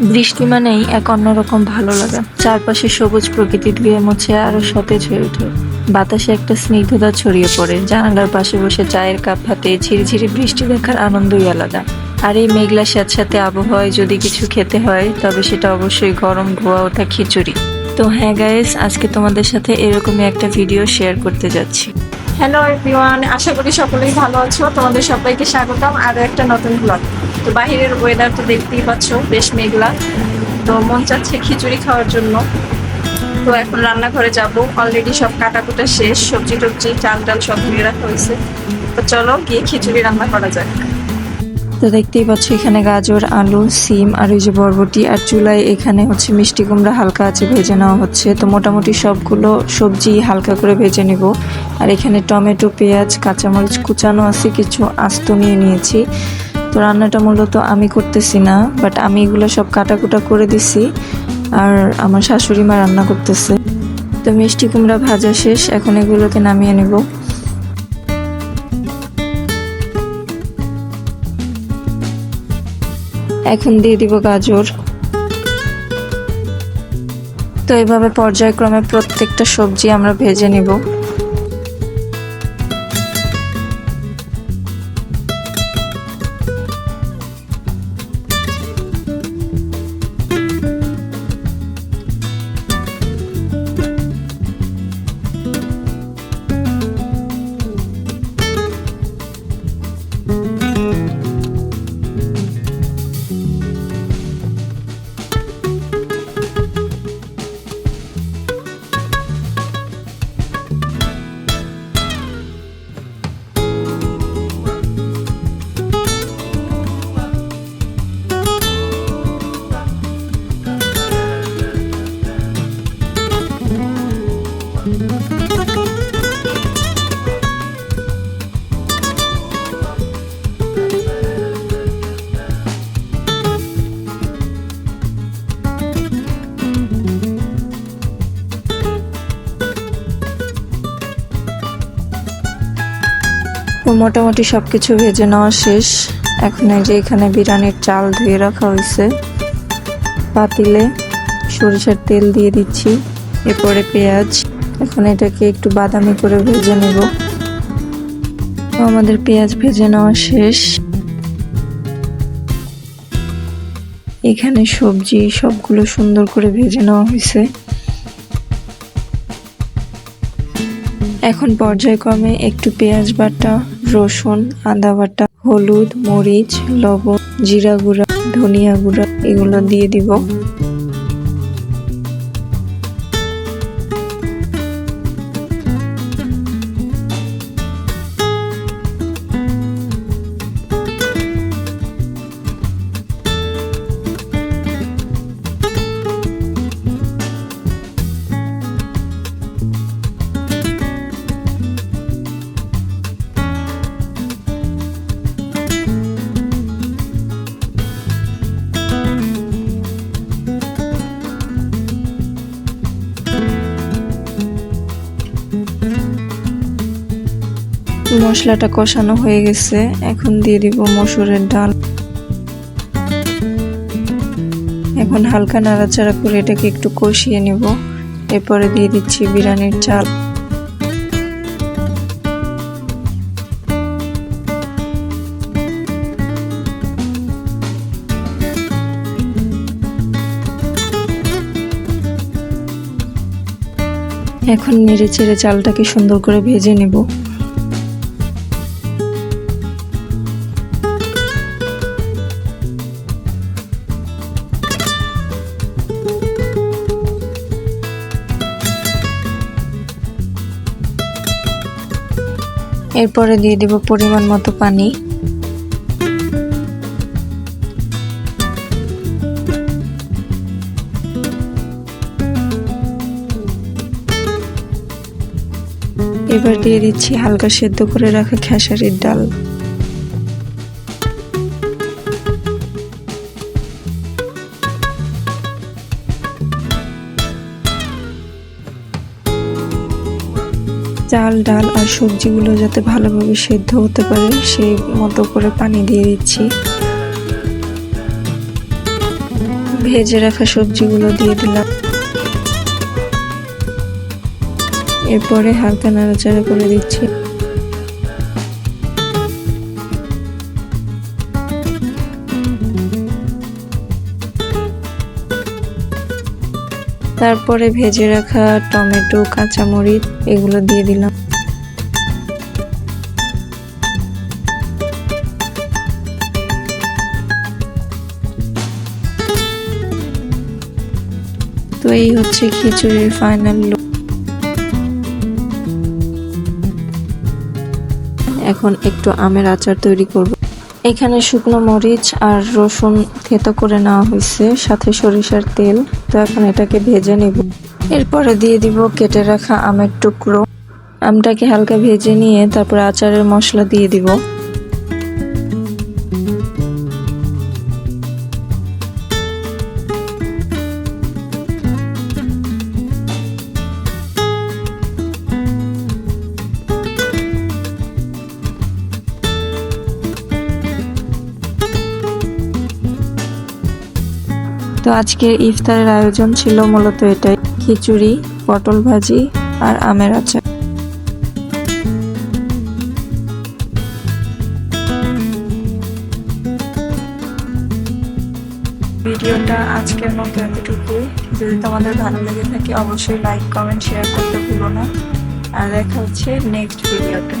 বৃষ্টি মানেই এক অন্যরকম ভালো লাগা। চারপাশে সবুজ প্রকৃতি ধুয়ে মুছে আরও সতেজ হয়ে ওঠে। বাতাসে একটা স্নিগ্ধতা ছড়িয়ে পড়ে। জানালার পাশে বসে চায়ের কাপ হাতে ঝিরিঝিরি বৃষ্টি দেখার আনন্দই আলাদা। আর এই মেঘলার মেঘলা স্যাঁতস্যাঁতে আবহাওয়ায় যদি কিছু খেতে হয়, তবে সেটা অবশ্যই গরম ধোয়া ওঠা খিচুড়ি। তো হ্যাঁ গাইস আজকে তোমাদের সাথে এরকমই একটা ভিডিও শেয়ার করতে যাচ্ছি। হ্যালো এভরিওয়ান আশা করি সকলেই ভালো আছো। তোমাদের সবাইকে স্বাগতম আরও একটা নতুন ব্লগ তো বাহিরের ওয়েদার তো দেখতেই পাচ্ছ, বেশ মেঘলা। তো মন চাচ্ছে খিচুড়ি খাওয়ার জন্য। তো এখন রান্নাঘরে যাব। অলরেডি সব কাটাকুটা শেষ। সবজি টবজি চাল ডাল সব নিয়ে রাখা হয়েছে। তো চলো গিয়ে খিচুড়ি রান্না করা যাক। তো দেখতেই পাচ্ছ, এখানে গাজর, আলু, সিম আর ওই যে বরবটি আর চুলায় এখানে হচ্ছে মিষ্টি কুমড়া হালকা আছে ভেজে নেওয়া হচ্ছে। তো মোটামুটি সবগুলো সবজি হালকা করে ভেজে নিব। আর এখানে টমেটো, পেঁয়াজ, কাঁচামরিচ কুচানো আছে, কিছু আস্ত নিয়ে নিয়েছি। তো রান্নাটা মূলত আমি করতেছি না বাট আমি এগুলো সব কাটাকুটা করে দিছি। আর আমার শাশুড়ি মা রান্না করতেছে। তো মিষ্টি কুমড়া ভাজা শেষ, এখন এগুলোকে নামিয়ে নেব। এখন দিয়ে দিব গাজর। তো এভাবে পর্যায়ক্রমে প্রত্যেকটা সবজি আমরা ভেজে নিব। মোটামুটি সব কিছু ভেজে নেওয়া শেষ। এখন এই যে এখানে বিরিয়ানির চাল ধুয়ে রাখা হয়েছে। পাতিলে সরিষার তেল দিয়ে দিচ্ছি, এরপরে পেঁয়াজ। এখন এটাকে একটু বাদামি করে ভেজে নেব। আমাদের পেঁয়াজ ভেজে নেওয়া শেষ। এখানে সবজি সবগুলো সুন্দর করে ভেজে নেওয়া হয়েছে। এখন পর্যায়ক্রমে একটু পেঁয়াজ বাটা, রসুন, আদা বাটা, হলুদ, মরিচ, লবণ, জিরা গুঁড়া, ধনিয়া গুঁড়া এগুলো দিয়ে দিব। মশলাটা কষানো হয়ে গেছে। এখন দিয়ে দিব মসুরের ডাল। এখন হালকা নাড়াচাড়া করে এটাকে একটু কষিয়ে নেব। এরপরে দিয়ে দিচ্ছি বিরিয়ানির চাল। এখন নেড়ে চেড়ে চালটাকে সুন্দর করে ভেজে নেব। এরপরে দিয়ে দেব পরিমাণ মতো পানি। এবার দিয়ে দিচ্ছি হালকা সেদ্ধ করে রাখা খেসারির ডাল। চাল, ডাল আর সবজিগুলো যাতে ভালোভাবে সেদ্ধ হতে পারে সেই মতো করে পানি দিয়ে দিচ্ছি। ভেজে রাখা সবজিগুলো দিয়ে দিলাম। এরপরে হালকা নাড়াচাড়া করে দিচ্ছি। তারপরে ভেজে রাখা টমেটো, কাঁচামরিচ, এগুলো দিয়ে দিলাম। তো এই হচ্ছে খিচুড়ির ফাইনাল লুক এখন একটু আমের আচার তৈরি করব। এখানে শুকনো মরিচ আর রসুন থেতো করে নেওয়া হয়েছে, সাথে সরিষার তেল। তো এখন এটাকে ভেজে নেব। এরপরে দিয়ে দিব কেটে রাখা আমের টুকরো। আমটাকে হালকা ভেজে নিয়ে তারপর আচারের মশলা দিয়ে দিব। তো আজকের ইফতারের আয়োজন ছিল মূলত এটাই। খিচুড়ি, পটল ভাজি আর আমের আচার। ভিডিওটা আজকের মতো এতটুকুই যদি তোমাদের ভালো লেগে থাকে, অবশ্যই লাইক কমেন্ট শেয়ার করতে ভুলো না। আর দেখা হচ্ছে নেক্সট ভিডিওতে